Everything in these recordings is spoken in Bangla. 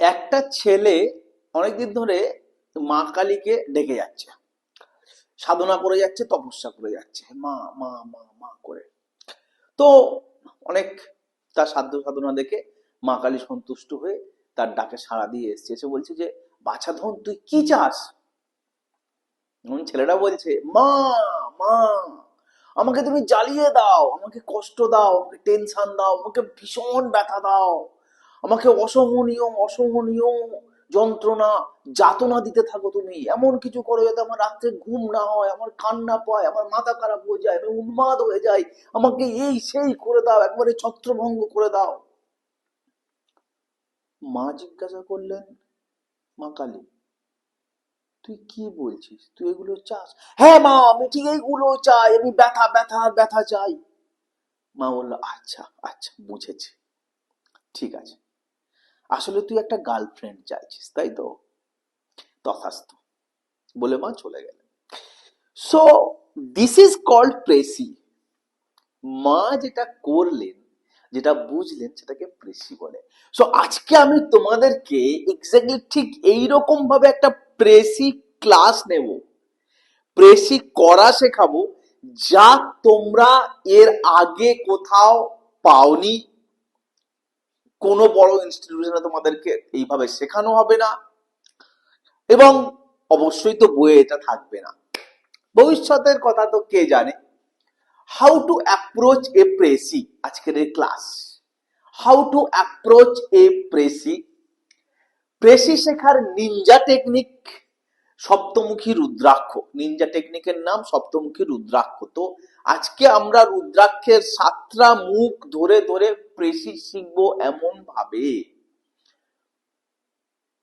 একটা ছেলে অনেকদিন ধরে মা কালীকে ডেকে যাচ্ছে। সাধনা করে যাচ্ছে, তপস্যা করে যাচ্ছে। মা মা মা মা করে। তো অনেক তার সাধ্য সাধনা দেখে মা কালী সন্তুষ্ট হয়ে তার ডাকে সাড়া দিয়ে এসছে। এসে বলছে যে, বাছা ধন, তুই কি চাস? ছেলেটা বলছে, মা মা, আমাকে তুমি জ্বালিয়ে দাও, আমাকে কষ্ট দাও, আমাকে টেনশন দাও, আমাকে ভীষণ ব্যথা দাও। আমাকে অসহনীয় অসহনীয় যন্ত্রণা, যাতনা দিতে থাকো তুমি। এমন কিছু করো যাতে আমার রাত্রে ঘুম না হয়, আমার কান্না পায়, আমার মাথা খারাপ হয়ে যায়, আমি উন্মাদ হয়ে যাই। আমাকে এই সেই করে দাও, একবারে ছত্রভঙ্গ করে দাও। মা জিজ্ঞাসা করলেন, মা কালী, তুই কি বলছিস? তুই এগুলো চাস? হ্যাঁ মা, আমি ঠিক এইগুলো চাই, আমি ব্যথা ব্যথা ব্যথা চাই। মা বলল আচ্ছা আচ্ছা বুঝেছি। ঠিক আছে। আসলে তুই একটা গার্লফ্রেন্ড চাইছিস, তাই তো? তথাস্তু। বলে মা চলে গেলেন। So this is called precis মা যেটা করলেন, যেটা বুঝলেন, সেটাকে প্রেসি বলে। সো আজকে আমি তোমাদেরকে এক্স্যাক্টলি ঠিক এইরকম ভাবে একটা প্রেসি ক্লাস নেব। প্রেসি করা শেখাবো, যা তোমরা এর আগে কোথাও পাওনি। কোনো বড় ইনস্টিটিউশনে তোমাদেরকে এইভাবে শেখানো হবে না। এবং অবশ্যই তো বইয়ে এটা থাকবে না। ভবিষ্যতের কথা তো কে জানে? How to approach a precis আজকের এই class how to approach a precis precis শেখার নিনজা টেকনিক সপ্তমুখী রুদ্রাক্ষ। নিনজা টেকনিকের নাম সপ্তমুখী রুদ্রাক্ষ। তো আজকে আমরা রুদ্রাক্ষের সাতটা মুখ ধরে ধরে প্রেসি শিখব এমন ভাবে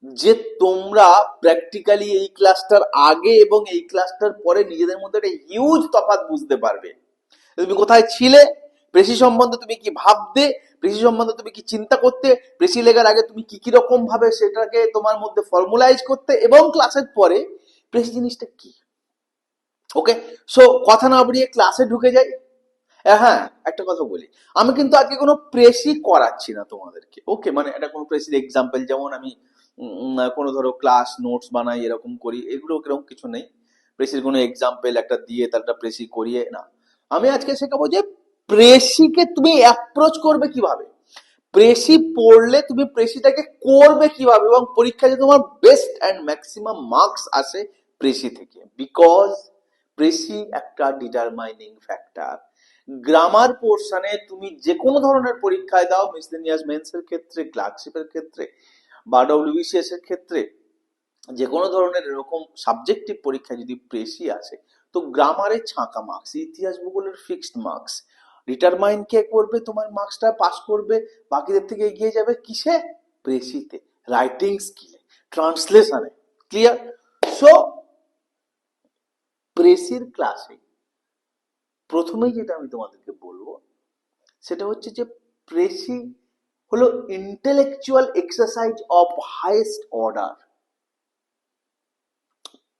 যে তোমরা প্র্যাকটিক্যালি এই ক্লাসটার আগে এবং এই ক্লাসটার পরে নিজেদের মধ্যে একটা হিউজ তফাৎ বুঝতে পারবে। তুমি কোথায় ছিলে? প্রেসি সম্বন্ধে তুমি কি ভাবতে? প্রেসি সম্বন্ধে তুমি কি চিন্তা করতে? প্রেসি লেগার আগে তুমি কি কি রকম ভাবে সেটাকে তোমার মধ্যে ফর্মুলাইজ করতে? এবং ক্লাসের পরে প্রেসি জিনিসটা কি? ওকে সো কথা না বাড়িয়ে ক্লাসে ঢুকে যাই। হ্যাঁ একটা কথা বলি। আমি কিন্তু আজকে কোনো প্রেসি করাচ্ছি না তোমাদেরকে। ওকে মানে এটা কোনো প্রেসির এক্সাম্পল যেমন আমি কোনো ধরো ক্লাস নোটস বানাই, এরকম করি। এগুলো এরকম কিছু নেই। প্রেসির কোনো এক্সাম্পল একটা দিয়ে তার একটা প্রেসি করিয়ে, না। আমি আজকে শেখাবো যে প্রেসিকে তুমি অ্যাপ্রোচ করবে কীভাবে? প্রেসি পড়লে তুমি প্রেসিটাকে করবে কীভাবে? এবং পরীক্ষায় যে তোমার বেস্ট অ্যান্ড ম্যাক্সিমাম মার্কস আসে প্রেসি থেকে। বিকজ প্রেসি একটা ডিটারমাইনিং ফ্যাক্টর গ্রামার পোর্শনে তুমি যে কোনো ধরনের পরীক্ষায় দাও মিসলেনিয়াস মেন্সের ক্ষেত্রে ক্লার্কশিপের ক্ষেত্রে, বা ডব্লিউবিসিএস এর ক্ষেত্রে যে কোনো ধরনের এরকম সাবজেক্টিভ পরীক্ষায় যদি প্রেসি আসে, তো গ্রামারে ছাঁকা মার্কস ইতিহাস ভূগোলের ফিক্সড মার্কস ডিটারমাইন কে করবে, তোমার মার্কসটা পাস করবে, বাকিদের থেকে এগিয়ে যাবে কিসে? প্রেসিতে রাইটিং স্কিলে ট্রান্সলেশনে ক্লিয়ার সো প্রেসির ক্লাসে প্রথমেই যেটা আমি তোমাদেরকে বলব, সেটা হচ্ছে যে প্রেসি হলো intellectual exercise of highest order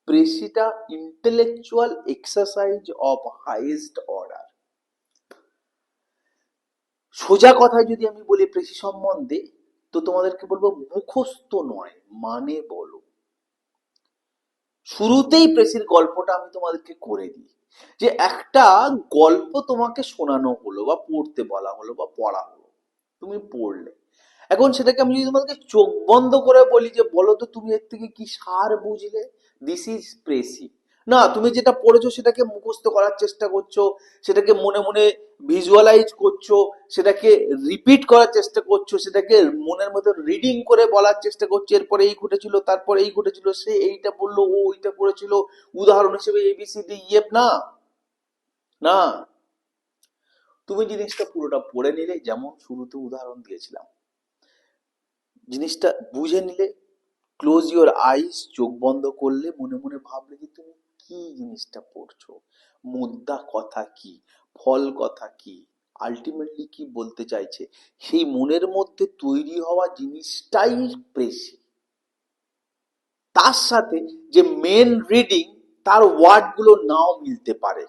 প্রেসিটা intellectual exercise of highest order সোজা কথায় যদি আমি বলি প্রেসি সম্বন্ধে, তো তোমাদেরকে বলব মুখস্থ নয় মানে বলো। শুরুতেই প্রেসির গল্পটা আমি তোমাদেরকে করে দিই। যে একটা গল্প তোমাকে শোনানো হলো বা পড়তে বলা হলো বা পড়া হলো, তুমি পড়লে। এখন সেটাকে আমি যদি তোমাদেরকে চোখ বন্ধ করে বলি যে বলো তো তুমি এর থেকে কি সার বুঝলে? দিস ইজ প্রেসি না, তুমি যেটা পড়েছো সেটাকে মুখস্থ করার চেষ্টা করছ, সেটাকে মনে মনে ভিজুয়ালাইজ করছ, সেটাকে রিপিট করার চেষ্টা করছ, সেটাকে মনের মধ্যে রিডিং করে বলার চেষ্টা করছ, এরপরে এই ঘটেছিল, তারপরে এই ঘটেছিল, সে এইটা বলল, ও ওইটা করেছিল, উদাহরণ হিসেবে এবিসিডি ইয়েপ না? না। তুমি জিনিসটা পুরোটা পড়ে নিলে, যেমন শুরুতে উদাহরণ দিয়েছিলাম। জিনিসটা বুঝে নিলে ক্লোজ ইওর আইস চোখ বন্ধ করলে মনে মনে ভাবলে যে তুমি কি জিনিসটা পড়ছো? মুদ্রা কথা কি? ফল কথা কি? আলটিমেটলি কি বলতে চাইছে? সেই মনের মধ্যে তৈরি হওয়া জিনিসটাই প্রেসি তার সাথে যে মেন রিডিং তার ওয়ার্ডগুলো নাও মিলতে পারে।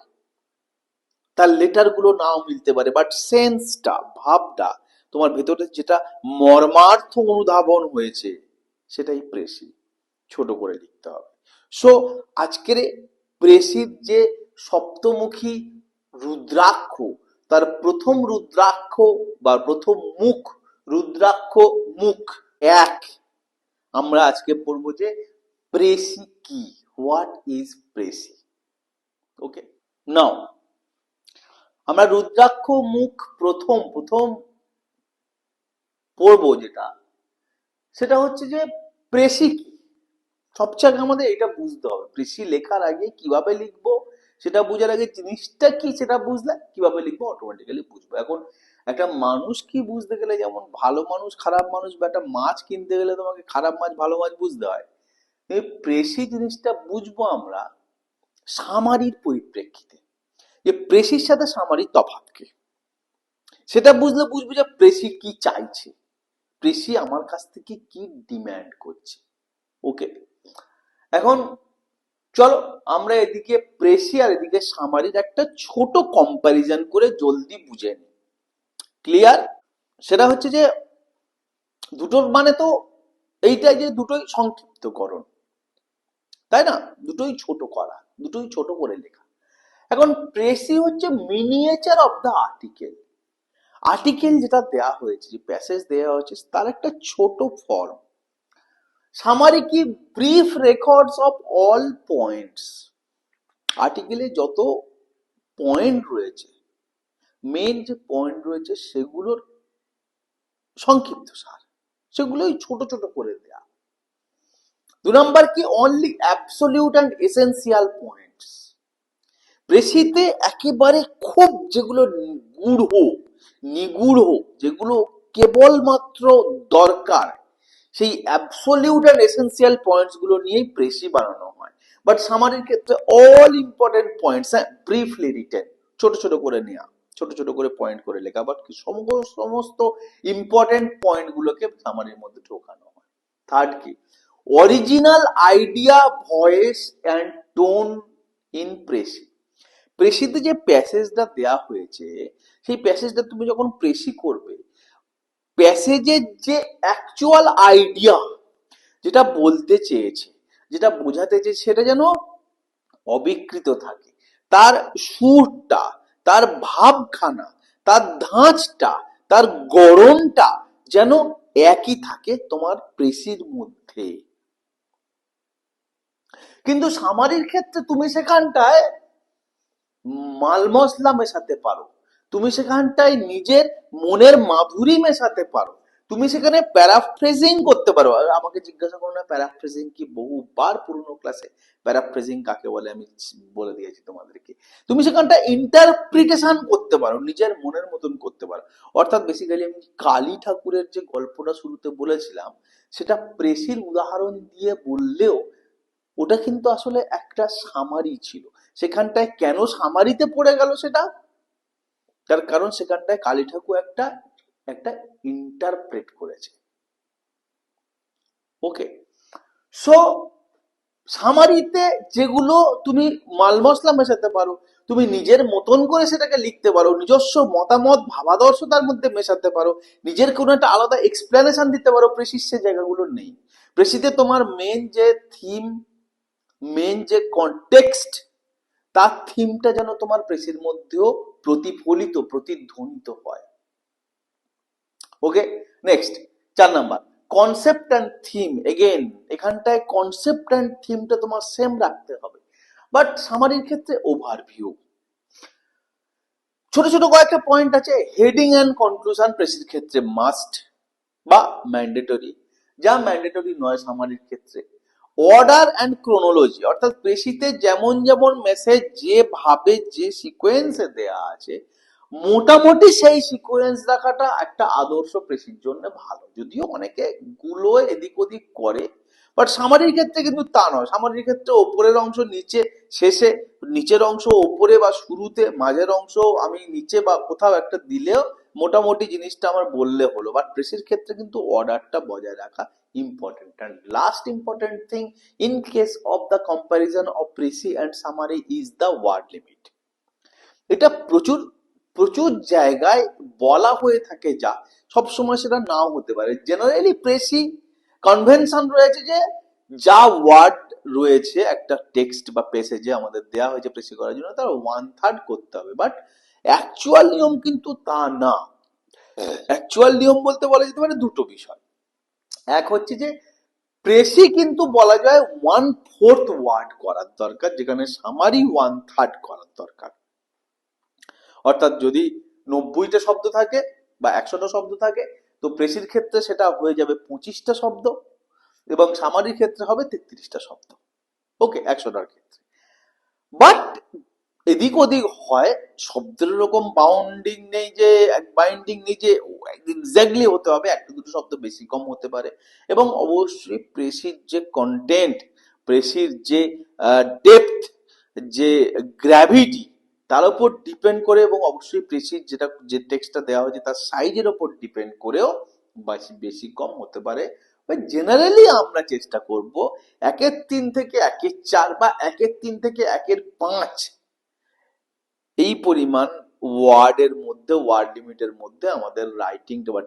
তার লেটারগুলো নাও মিলতে পারে। বাট সেন্সটা ভাবটা, তোমার ভেতরে যেটা মর্মার্থ অনুধাবন হয়েছে, সেটাই প্রেসি ছোট করে লিখতে হবে। সো আজকের প্রেসির যে সপ্তমুখী রুদ্রাক্ষ তার প্রথম রুদ্রাক্ষ বা প্রথম মুখ রুদ্রাক্ষ মুখ এক আমরা আজকে পড়ব যে প্রেসি কি what is precis okay now আমরা রুদ্রাক্ষ মুখ প্রথম প্রথম পড়ব যেটা সেটা হচ্ছে যে প্রেসি কি সবচেয়ে আগে আমাদের এটা বুঝতে হবে প্রেসি লেখার আগে কীভাবে লিখব সেটা বোঝার আগে জিনিসটা কি সেটা বুঝলে কীভাবে লিখব? অটোমেটিক্যালি বুঝব। এখন একটা মানুষ কি বুঝতে গেলে যেমন ভালো মানুষ, খারাপ মানুষ বা একটা মাছ কিনতে গেলে তোমাকে খারাপ মাছ, ভালো মাছ বুঝতে হয়। এই প্রেসি জিনিসটা বুঝব আমরা সামারির পরিপ্রেক্ষিতে। যে প্রেসির সাথে সামারির তফাৎ কি? সেটা বুঝলে বুঝব যে প্রেসি কি চাইছে। প্রেসি আমার কাছ থেকে কি ডিম্যান্ড করছে। ওকে এখন চলো, আমরা এদিকে প্রেসি আর এদিকে সামারির একটা ছোট কম্প্যারিজন করে জলদি বুঝে নিই। ক্লিয়ার সেটা হচ্ছে যে, দুটোর মানে তো এইটাই যে দুটোই সংক্ষিপ্তকরণ। তাই না? দুটোই ছোট করা, দুটোই ছোট করে লেখা। এখন প্রেসি হচ্ছে miniature of the article article যেটা দেয়া হয়েছে, যে প্যাসেজ দেওয়া হয়েছে, তার একটা ছোট ফর্ম সামারি কি brief records of all points আর্টিকেলে যত পয়েন্ট রয়েছে মেন যে পয়েন্ট রয়েছে সেগুলোর সংক্ষিপ্ত সার, সেগুলোই ছোট ছোট করে দেয়া। দু নম্বর কি only absolute and essential points প্রেসিতে একেবারে খুব যেগুলো গূঢ় নিগূঢ় যেগুলো কেবলমাত্র দরকার সেই অ্যাবসলিউট অ্যান্ড এসেন্সিয়াল পয়েন্টসগুলো নিয়েই প্রেসি বানানো হয়। বাট সামারির ক্ষেত্রে অল ইম্পর্টেন্ট পয়েন্টস হ্যাঁ ব্রিফলি রিটেন ছোট ছোট করে নেওয়া ছোট ছোট করে পয়েন্ট করে লেখা। বাট কি সমস্ত ইম্পর্টেন্ট পয়েন্ট গুলোকে সামারির মধ্যে ঢোকানো হয়। থার্ড কি? Original idea voice and tone in precis প্রেসিতে যে প্যাসেজটা দেয়া হয়েছে, সেই প্যাসেজটা তুমি যখন প্রেসি করবে প্যাসেজের যে অ্যাকচুয়াল আইডিয়া যেটা বলতে চেয়েছে, যেটা বোঝাতে চেয়েছে, সেটা যেন অবিকৃত থাকে। তার সুরটা, তার ভাবখানা, তার ধাঁচটা, তার গরমটা যেন একই থাকে তোমার প্রেসির মধ্যে। কিন্তু সামারির ক্ষেত্রে তুমি সেখানটায় মাল মশলা মেশাতে পারো। তুমি সেখানটায় নিজের মনের মাধুরী মেশাতে পারো। তুমি সেখানে প্যারাফ্রেজিং করতে পারো। আমাকে জিজ্ঞাসা করো না প্যারাফ্রেজিং কি বহুবার পুরনো ক্লাসে প্যারাফ্রেজিং কাকে বলে? আমি বলে দিয়েছি তোমাদেরকে। তুমি সেখানটা ইন্টারপ্রিটেশন করতে পারো, নিজের মনের মতন করতে পারো। অর্থাৎ বেসিক্যালি আমি কালী ঠাকুরের যে গল্পটা শুরুতে বলেছিলাম, সেটা প্রেসির উদাহরণ দিয়ে বললেও ওটা কিন্তু আসলে একটা সামারি ছিল। সেখানটায় কেন সামারিতে পড়ে গেল সেটা? তার কারণ সেখানটায় কালী ঠাকুর একটা একটা ইন্টারপ্রেট করেছে। ওকে সো সামারিতে যেগুলো তুমি মাল মশলা মেশাতে পারো, তুমি নিজের মতন করে সেটাকে লিখতে পারো, নিজস্ব মতামত ভাবাদর্শ তার মধ্যে মেশাতে পারো, নিজের কোনো একটা আলাদা এক্সপ্লেনেশন দিতে পারো, প্রেসিস সে জায়গাগুলো নেই। প্রেসিতে তোমার মেন যে থিম মেন যে কনটেক্সট তার থিমটা যেন তোমার প্রেসের মধ্যেও প্রতিফলিত, প্রতিধ্বনিত হয়। ওকে নেক্সট চার number. Concept and theme again এখানটায় কনসেপ্ট অ্যান্ড থিমটা তোমার সেম রাখতে হবে। বাট সামারির ক্ষেত্রে ওভারভিউ ছোট ছোট কয়েকটা পয়েন্ট আছে হেডিং অ্যান্ড কনক্লুশন প্রেসির ক্ষেত্রে মাস্ট বা ম্যান্ডেটরি যা ম্যান্ডেটরি নয় সামারির ক্ষেত্রে। অর্ডার অ্যান্ড ক্রোনোলজি অর্থাৎ পেশিতে যেমন যেমন মেসেজ যেভাবে যে সিকোয়েন্সে দেয়া আছে, মোটামুটি সেই সিকোয়েন্স রাখাটা একটা আদর্শ পেশির জন্য ভালো। যদিও অনেকে গুলো এদিক ওদিক করে বাট সামারির ক্ষেত্রে কিন্তু তা নয়। সামারির ক্ষেত্রে ওপরের অংশ নিচে, শেষে, নিচের অংশ ওপরে বা শুরুতে, মাঝের অংশ আমি নিচে বা কোথাও একটা দিলেও মোটামুটি জিনিসটা আমার বললে হলো বাট প্রেসির ক্ষেত্রে কিন্তু অর্ডারটা বজায় রাখা important. And last important thing in case of the comparison of presi and summary is the word limit এটা প্রচুর প্রচুর জায়গায় বলা হয়ে থাকে যা সব সময় সেটা নাও হতে পারে। জেনারেলি প্রেসি কনভেনশন রয়েছে যে, যা ওয়ার্ড রয়েছে একটা টেক্সট বা পেসেজে আমাদের দেওয়া হয়েছে প্রেসি করার জন্য, তার ওয়ান থার্ড করতে হবে। বাট অ্যাকচুয়াল নিয়ম কিন্তু তা না। অ্যাকচুয়াল নিয়ম বলতে বলা যেতে পারে দুটো বিষয়। এক হচ্ছে যে প্রেসি কিন্তু বলা যায় ওয়ান ফোর্থ ওয়ার্ড করার দরকার, যেখানে সামারি ওয়ান থার্ড করার দরকার। অর্থাৎ যদি নব্বইটা শব্দ থাকে বা একশোটা শব্দ থাকে, তো প্রেসির ক্ষেত্রে সেটা হয়ে যাবে পঁচিশটা শব্দ এবং সামারির ক্ষেত্রে হবে তেত্রিশটা শব্দ। ওকে একশোটার ক্ষেত্রে। বাট এদিক ওদিক হয়, শব্দের রকম বাউন্ডিং নেই যে বাইন্ডিং নেই যে এক্স্যাক্টলি হতে হবে, একটা দুটো শব্দ বেশি কম হতে পারে। এবং অবশ্যই প্রেসির যে কন্টেন্ট প্রেসির যে ডেপথ যে গ্র্যাভিটি তার উপর ডিপেন্ড করে এবং অবশ্যই প্রেসির যেটা, যে টেক্সটটা দেওয়া হয়েছে তার সাইজের উপর ডিপেন্ড করেও বেশি কম হতে পারে। জেনারেলি আমরা চেষ্টা করব একের তিন থেকে একের চার বা একের তিন থেকে একের পাঁচ এই পরিমাণ ওয়ার্ডের মধ্যে, ওয়ার্ড লিমিটের মধ্যে আমাদের রাইটিংটা বা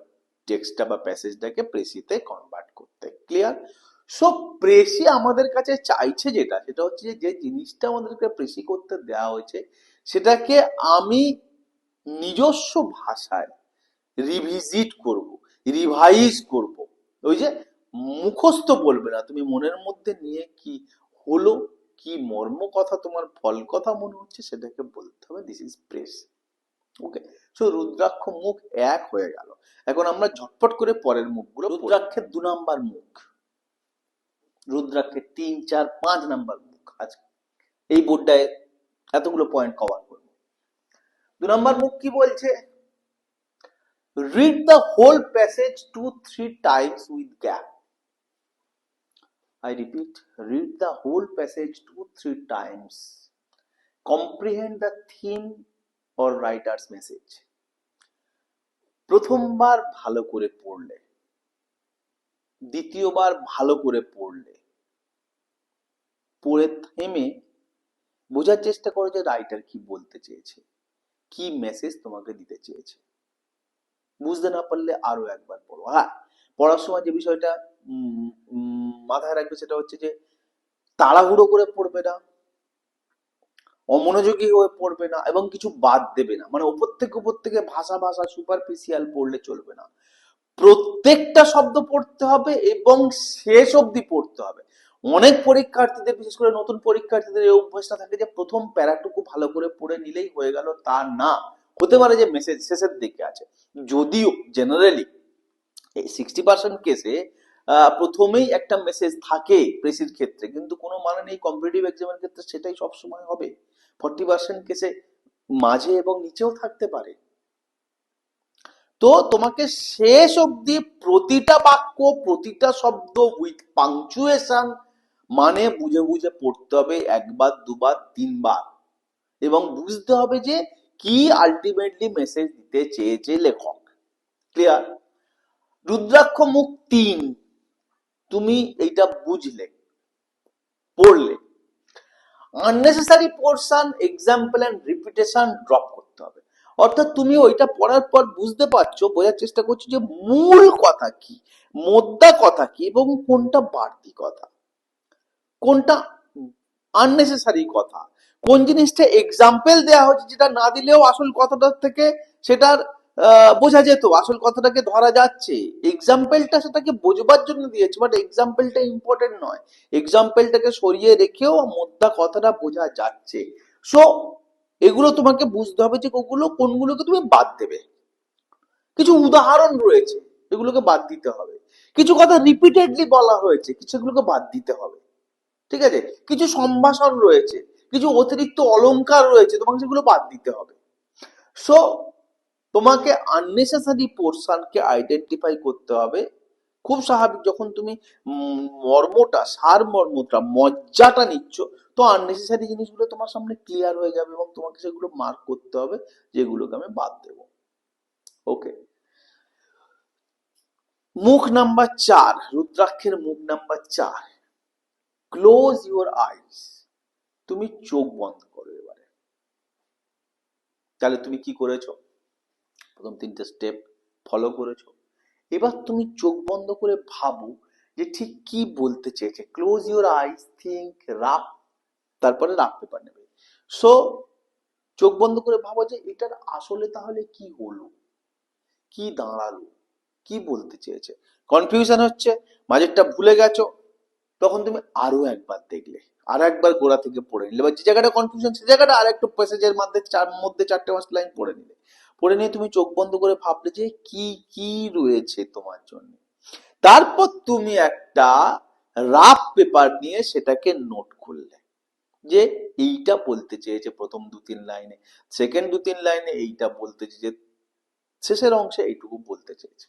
টেক্সটটা বা প্যাসেজটাকে প্রেসিতে কনভার্ট করতে ক্লিয়ার সো প্রেসি আমাদের কাছে চাইছে যেটা, সেটা হচ্ছে যে জিনিসটা আমাদেরকে প্রেসি করতে দেওয়া হয়েছে, সেটাকে আমি নিজস্ব ভাষায় রিভিজিট করব রিভাইজ করব। ওই যে মুখস্থ বলবে না, তুমি মনের মধ্যে নিয়ে কি হলো? কি মর্ম কথা, তোমার ফল কথা মনে হচ্ছে সেটাকে বলতে হবে this is precis okay so rudraksha মুখ এক হয়ে গেল। এখন আমরা ঝটপট করে পরের মুখগুলো রুদ্রাক্ষের দু নাম্বার মুখ। রুদ্রাক্ষের তিন, চার, পাঁচ নাম্বার মুখ আজ। এই বোর্ডটায় এতগুলো পয়েন্ট কভার করব। দু নাম্বার মুখ কি বলছে? Read the whole passage two three times with gap I repeat, read the whole passage two, three times. Comprehend the theme or writer's message. প্রথমবার ভালো করে পড়লে। দ্বিতীয়বার ভালো করে পড়লে। পড়ে থেমে বোঝার চেষ্টা করো যে রাইটার কি বলতে চেয়েছে। কি মেসেজ তোমাকে দিতে চেয়েছে। বুঝতে না পারলে আরও একবার পড়ো। হ্যাঁ পড়ার সময় যে বিষয়টা মাথায় রাখবে সেটা হচ্ছে যে তাড়াহুড়ো করে পড়বে না, অমনোযোগী হয়ে পড়বে না এবং কিছু বাদ দেবে না। মানে ওপর থেকে উপর থেকে ভাষা ভাষা সুপারফিসিয়াল পড়লে চলবে না। প্রত্যেকটা শব্দ পড়তে হবে এবং শেষ অবধি পড়তে হবে। অনেক পরীক্ষার্থীদের, বিশেষ করে নতুন পরীক্ষার্থীদের এই অভ্যাসটা থাকে যে প্রথম প্যারাটুকু ভালো করে পড়ে নিলেই হয়ে গেল, তা না। হতে পারে যে মেসেজ শেষের দিকে আছে। যদিও জেনারেলি এই সিক্সটি পার্সেন্ট কেসে প্রথমেই একটা মেসেজ থাকে প্রেসির ক্ষেত্রে, কিন্তু কোনো মানে নেই কম্পিটিটিভ এক্সামের ক্ষেত্রে সেটাই সবসময় হবে। ফর্টি পার্সেন্ট কেসে মাঝে এবং নিচেও থাকতে পারে। তো তোমাকে শেষ অবধি প্রতিটা বাক্য, প্রতিটা শব্দ উইথ পাংচুয়েশন মানে বুঝে বুঝে পড়তে হবে একবার, দুবার, তিনবার। এবং বুঝতে হবে যে কি আলটিমেটলি মেসেজ দিতে চেয়েছে লেখক। ক্লিয়ার রুদ্রাক্ষ মুখ তিন। তুমি এইটা বুঝলে, পড়লে। Unnecessary portion example and repetition drop করতে হবে। অর্থাৎ তুমি ওইটা পড়ার পর বুঝতে পারছ, বোঝার চেষ্টা করছ যে মূল কথা কি, মোদ্দা কথা কি এবং কোনটা বাড়তি কথা। কোনটা আননেসেসারি কথা। কোন জিনিসটা এক্সাম্পল দেওয়া হচ্ছে যেটা না দিলেও আসল কথাটার থেকে সেটার বোঝা যেত, আসল কথাটাকে ধরা যাচ্ছে। এক্সাম্পলটা সেটাকে বোঝবার জন্য দিয়েছে বাট এক্সাম্পলটা ইম্পর্টেন্ট নয়। এক্সাম্পলটাকে সরিয়ে রেখেও মোদ্দা কথাটা বোঝা যাচ্ছে। সো এগুলো তোমাকে বুঝতে হবে যে ওগুলো কোনগুলোকে তুমি বাদ দেবে। কিছু উদাহরণ রয়েছে, এগুলোকে বাদ দিতে হবে। কিছু কথা রিপিটেডলি বলা হয়েছে, কিছু এগুলোকে বাদ দিতে হবে। ঠিক আছে? কিছু সম্ভাষণ রয়েছে, কিছু অতিরিক্ত অলঙ্কার রয়েছে, তোমাকে সেগুলো বাদ দিতে হবে। সো তোমাকে আননেসেসারি পোর্শনকে আইডেন্টিফাই করতে হবে। খুব স্বাভাবিক, যখন তুমি মর্মটা, সার মর্মটা, মজ্জাটা নিচ্ছ, তো আননেসেসারি জিনিসগুলো তোমার সামনে ক্লিয়ার হয়ে যাবে এবং তোমাকে সেগুলো মার্ক করতে হবে, যেগুলোকে আমি বাদ দেব। ওকে মুখ নাম্বার চার, রুদ্রাক্ষের মুখ নাম্বার চার। ক্লোজ ইউর আইস তুমি চোখ বন্ধ করো এবারে। তাহলে তুমি কি করেছ? প্রথম তিনটে স্টেপ ফলো করেছ। এবার তুমি চোখ বন্ধ করে ভাবো যে ঠিক কি বলতে চেয়েছে। Close your eyes think rough তারপরে রাফ পেপার নেবে। সো চোখ বন্ধ করে ভাবো যে এটার আসলে তাহলে কি হলো? কি দাঁড়াল? কি বলতে চেয়েছে? কনফিউশন হচ্ছে, মাঝেরটা ভুলে গেছো, তখন তুমি আরও একবার দেখলে, আর একবার গোড়া থেকে পড়ে নিলে। বা যে জায়গাটা কনফিউশন সে জায়গাটা আর একটু প্যাসেজের মধ্যে, চার, মধ্যে চারটে পাঁচটা লাইন পড়ে নিলে। পড়ে নিয়ে তুমি চোখ বন্ধ করে ভাবলে যে কি কি রয়েছে তোমার জন্য। তারপর তুমি একটা রাফ পেপার নিয়ে সেটাকে নোট করলে যে এইটা বলতে চেয়েছে প্রথম দু তিন লাইনে সেকেন্ড দু তিন লাইনে এইটা বলতে চেয়েছে, শেষের অংশে এইটুকু বলতে চেয়েছে।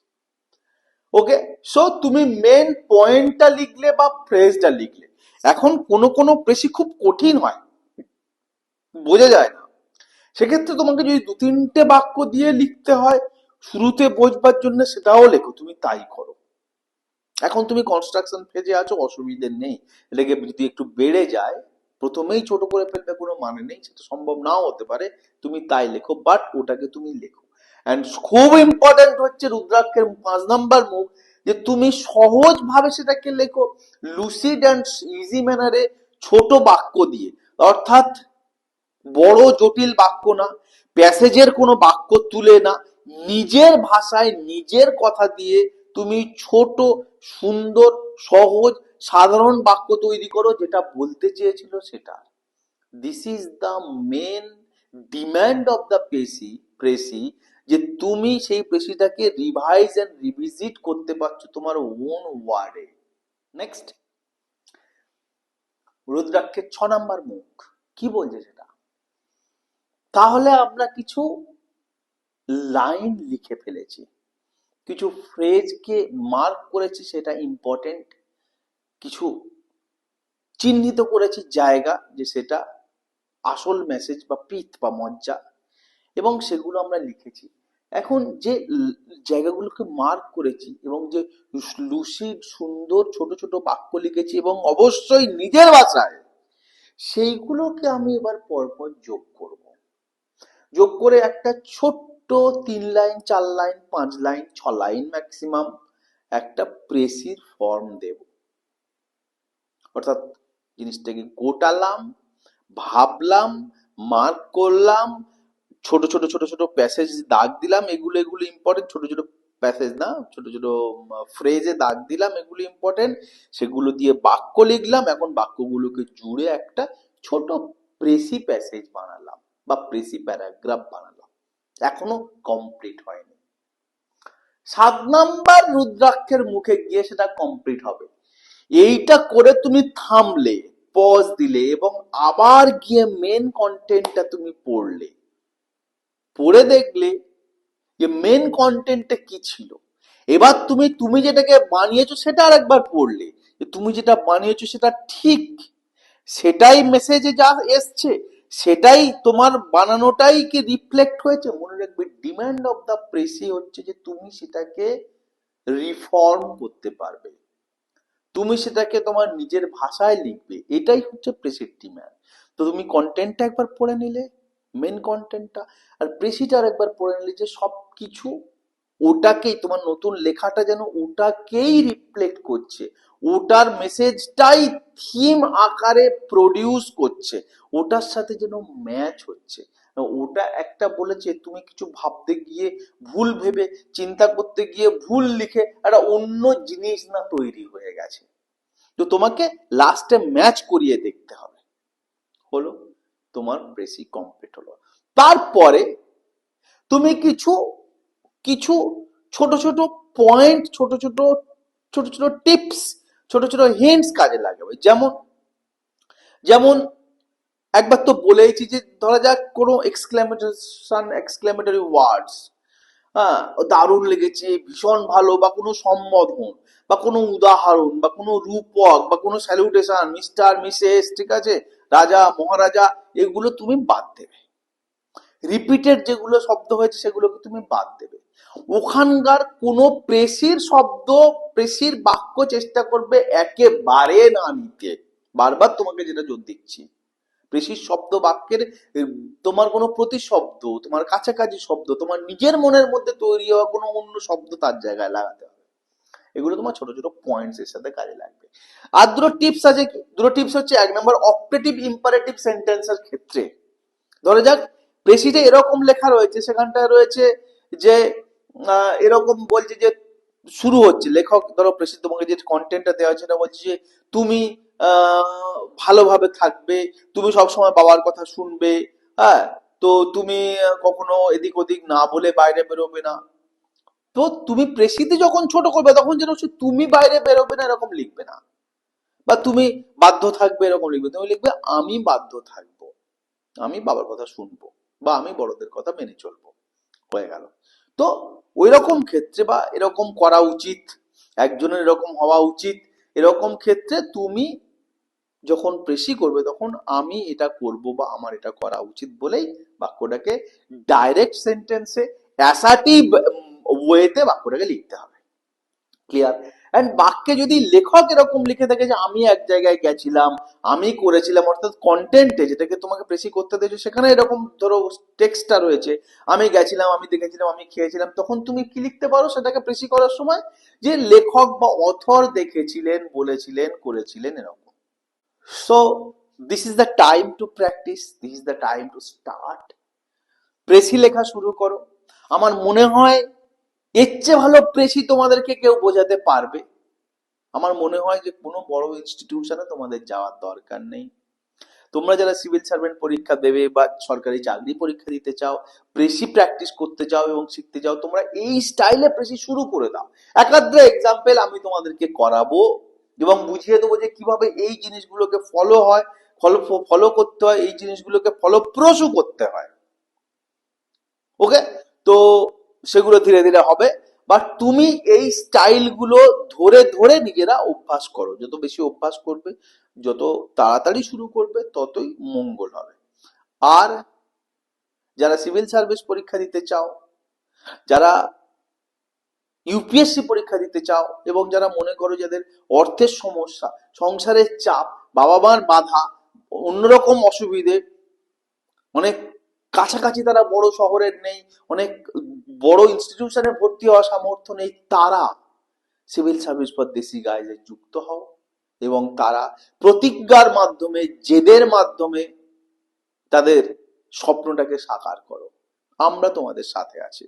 ওকে সো তুমি মেন পয়েন্টটা লিখলে বা ফ্রেজটা লিখলে, এখন কোনো কোনো বেশি খুব কঠিন হয়। বোঝা যায় না। সেক্ষেত্রে তোমাকে যদি দু তিনটে বাক্য দিয়ে লিখতে হয়, শুরুতে বোঝবার জন্য সেটাও লেখো, তুমি তাই করো। এখন তুমি কনস্ট্রাকশন ফেজে আছো, অসুবিধে নেই। লেগে যদি একটু বেড়ে যায়, প্রথমেই ছোট করে ফেলবে, কোনো মানে নেই, সেটা সম্ভব নাও হতে পারে, তুমি তাই লেখো বাট ওটাকে তুমি লেখো। অ্যান্ড খুব ইম্পর্টেন্ট হচ্ছে রুদ্রাক্ষের পাঁচ নাম্বার মুখ, যে তুমি সহজ ভাবে সেটাকে লেখো লুসিড অ্যান্ড ইজি ম্যানারে ছোট বাক্য দিয়ে। অর্থাৎ বড় জটিল বাক্য না, প্যাসেজের কোনো বাক্য তুলে না, নিজের ভাষায় নিজের কথা দিয়ে তুমি ছোট, সুন্দর, সহজ, সাধারণ বাক্য তৈরি করো, যেটা বলতে চেয়েছিল সেটা। This is the main demand of the precis precis, যে তুমি সেই পেশিটাকে রিভাইজ অ্যান্ড রিভিজিট করতে পারছ তোমার ওন ওয়ার্ডে নেক্সট রুদ্রাক্ষের ছ নাম্বার মুখ। কি বলছে সেটা? তাহলে আমরা কিছু লাইন লিখে ফেলেছি। কিছু ফ্রেজকে মার্ক করেছি, সেটা ইম্পর্টেন্ট কিছু চিহ্নিত করেছি, জায়গা, যে সেটা আসল মেসেজ বা পিত বা মজ্জা। এবং সেগুলো আমরা লিখেছি। এখন যে জায়গাগুলোকে মার্ক করেছি এবং যে লুসিড সুন্দর, ছোট ছোট বাক্য লিখেছি এবং অবশ্যই নিজের ভাষায়, সেইগুলোকে আমি এবার পরপর যোগ করব। যোগ করে একটা ছোট্ট তিন লাইন, চার লাইন, পাঁচ লাইন, ছ লাইন ম্যাক্সিমাম একটা প্রেসির ফর্ম দেব। অর্থাৎ জিনিসটাকে গোটালাম, ভাবলাম মার্ক করলাম, ছোট ছোট ছোট ছোট প্যাসেজ দাগ দিলাম, এগুলো এগুলো ইম্পর্টেন্ট ছোট ছোট প্যাসেজ না, ছোট ছোট ফ্রেজে দাগ দিলাম, এগুলো ইম্পর্টেন্ট সেগুলো দিয়ে বাক্য লিখলাম, এখন বাক্যগুলোকে জুড়ে একটা ছোট প্রেসি প্যাসেজ বানালাম। বা প্রেসি প্যারাগ্রাফ বানালাম। এখনও কমপ্লিট হয়নি। সাত নাম্বার রুদ্রাক্ষের মুখে গিয়ে সেটা কমপ্লিট হবে। এইটা করে তুমি থামলে পজ দিলে এবং আবার গিয়ে মেন কন্টেন্টটা তুমি পড়লে। পড়ে দেখলে যে মেন কন্টেন্টটা কি ছিল? এবার তুমি তুমি যেটাকে বানিয়েছো সেটা আরেকবার পড়লে। তুমি যেটা বানিয়েছো সেটা ঠিক, সেটাই মেসেজে যা এসছে সেটাই তোমার বানানোটাই কি রিফ্লেক্ট হয়েছে? মনে রাখবে ডিমান্ড অফ দ্য প্রেসি হচ্ছে যে তুমি সেটাকে রিফর্ম করতে পারবে। তুমি সেটাকে তোমার নিজের ভাষায় লিখবে। এটাই হচ্ছে প্রেসের ডিম্যান্ড তো তুমি কন্টেন্টটা একবার পড়ে নিলে মেন কন্টেন্টটা আর প্রেসিটা একবার পড়ে নিলে যে সব কিছু ওটাকেই, তোমার নতুন লেখাটা যেন ওটাকেই রিফ্লেক্ট করছে। ওটার মেসেজটাই থিম আকারে প্রডিউস করছে। ওটার সাথে যেন ম্যাচ হচ্ছে। ওটা একটা বলেছে, তুমি কিছু ভাবতে গিয়ে, ভুল ভেবে, চিন্তা করতে গিয়ে, ভুল লিখে একটা অন্য জিনিস না তৈরি হয়ে গেছে। তো তোমাকে লাস্টে ম্যাচ করিয়ে দেখতে হবে। হলো তোমার বেশি কমপ্লিট হলো। তারপরে তুমি কিছু কিছু ছোট ছোট পয়েন্ট ছোট ছোট ছোট ছোট টিপস ছোট ছোট হিন্টস কাজে লাগাবে যেমন যেমন, একবার তো বলেইছি যে, ধরা যাক কোনো এক্সক্লেমেটেশন এক্সক্লেমেটরি ওয়ার্ডস হ্যাঁ দারুণ লেগেছে, ভীষণ ভালো, বা কোনো সম্বোধন, বা কোনো উদাহরণ, বা কোনো রূপক, বা কোনো স্যালুটেশন মিস্টার মিসেস ঠিক আছে, রাজা, মহারাজা, এগুলো তুমি বাদ দেবে। রিপিটেড যেগুলো শব্দ হয়েছে, সেগুলোকে তুমি বাদ দেবে। ওখানকার কোনো প্রেসির শব্দ প্রেসির বাক্য চেষ্টা করবে একেবারে না নিতে। বারবার তোমাকে যেটা জোর দিচ্ছি প্রেসির শব্দ বাক্যের তোমার কোনো প্রতিশব্দ, তোমার কাছাকাছি শব্দ, তোমার নিজের মনের মধ্যে তৈরি হওয়া কোনো অন্য শব্দ তার জায়গায় লাগাতে হবে। এগুলো তোমার ছোট ছোট পয়েন্টস এর সাথে কাজে লাগবে। আর দুটো টিপস আছে দুটো টিপস হচ্ছে এক নম্বর অপারেটিভ ইম্পারেটিভ সেন্টেন্সের ক্ষেত্রে। ধরে যাক প্রেসিডে এরকম লেখা রয়েছে, সেখানটায় রয়েছে যে এরকম বলছে যে শুরু হচ্ছে। লেখক ধরো প্রেসিড তোমাকে যে কন্টেন্টটা দেওয়া সেটা বলছে যে তুমি ভালোভাবে থাকবে, তুমি সবসময় বাবার কথা শুনবে হ্যাঁ? তো তুমি কখনো এদিক ওদিক না বলে বাইরে বেরোবে না। তো তুমি প্রেসিতে যখন ছোট করবে, তখন যেন হচ্ছে তুমি বাইরে বেরোবে না, এরকম লিখবে না। বা তুমি বাধ্য থাকবে, এরকম লিখবে। তুমি লিখবে, আমি বাধ্য থাকব। আমি বাবার কথা শুনব বা আমি বড়দের কথা মেনে চলবো। হয়ে গেল। তো ওই রকম ক্ষেত্রে বা এরকম করা উচিত, একজনের এরকম হওয়া উচিত, এরকম ক্ষেত্রে তুমি যখন প্রেসি করবে তখন আমি এটা করব বা আমার এটা করা উচিত বলেই বাক্যটাকে ডাইরেক্ট সেন্টেন্সে অ্যাসার্টিভ ওয়েতে বাক্যটাকে লিখতে হবে। ক্লিয়ার অ্যান্ড বাক্যে যদি লেখক এরকম লিখে থাকে যে, আমি এক জায়গায় গেছিলাম, আমি করেছিলাম, অর্থাৎ কন্টেন্টে যেটাকে তোমাকে প্রেসি করতে দিয়েছে সেখানে এরকম ধরো টেক্সটটা রয়েছে, আমি গেছিলাম, আমি দেখেছিলাম, আমি খেয়েছিলাম, তখন তুমি কি লিখতে পারো সেটাকে প্রেসি করার সময়? যে লেখক বা অথর দেখেছিলেন, বলেছিলেন, করেছিলেন এরকম। So this is the time to practise this is the time to start precis লেখা শুরু করো। আমার মনে হয়, এর চেয়ে ভালো প্রেসি তোমাদেরকে কেউ বোঝাতে পারবে। আমার মনে হয় যে কোনো বড় ইনস্টিটিউশনে তোমাদের যাওয়ার দরকার নেই। তোমরা যারা সিভিল সার্ভেন্ট পরীক্ষা দেবে বা সরকারি চাকরি পরীক্ষা দিতে চাও প্রেসি প্র্যাকটিস করতে চাও এবং শিখতে চাও, তোমরা এই স্টাইলে প্রেসি শুরু করে দাও। একাদ্র এক্সাম্পল আমি তোমাদেরকে করাবো এবং বুঝিয়ে দেবো যে কীভাবে এই জিনিসগুলোকে ফলো হয় ফলো ফলো করতে হয়, এই জিনিসগুলোকে ফলপ্রসূ করতে হয়। ওকে তো সেগুলো ধীরে ধীরে হবে। বাট তুমি এই স্টাইলগুলো ধরে ধরে নিজেরা অভ্যাস করো। যত বেশি অভ্যাস করবে, যত তাড়াতাড়ি শুরু করবে, ততই মঙ্গল হবে। আর যারা সিভিল সার্ভিস পরীক্ষা দিতে চাও, যারা ইউপিএসসি পরীক্ষা দিতে চাও, এবং যারা মনে করো যাদের অর্থের সমস্যা, সংসারের চাপ বাবা মার বাধা, অন্যরকম অসুবিধে, অনেক কাছাকাছি তারা বড় শহরের নেই, অনেক বড় ইনস্টিটিউশনে ভর্তি হওয়া সামর্থ্য নেই, তারা সিভিল সার্ভিস ফর দেশি গাইজে যুক্ত হও এবং তারা প্রতিজ্ঞার মাধ্যমে, জেদের মাধ্যমে তাদের স্বপ্নটাকে সাকার করো। আমরা তোমাদের সাথে আছি।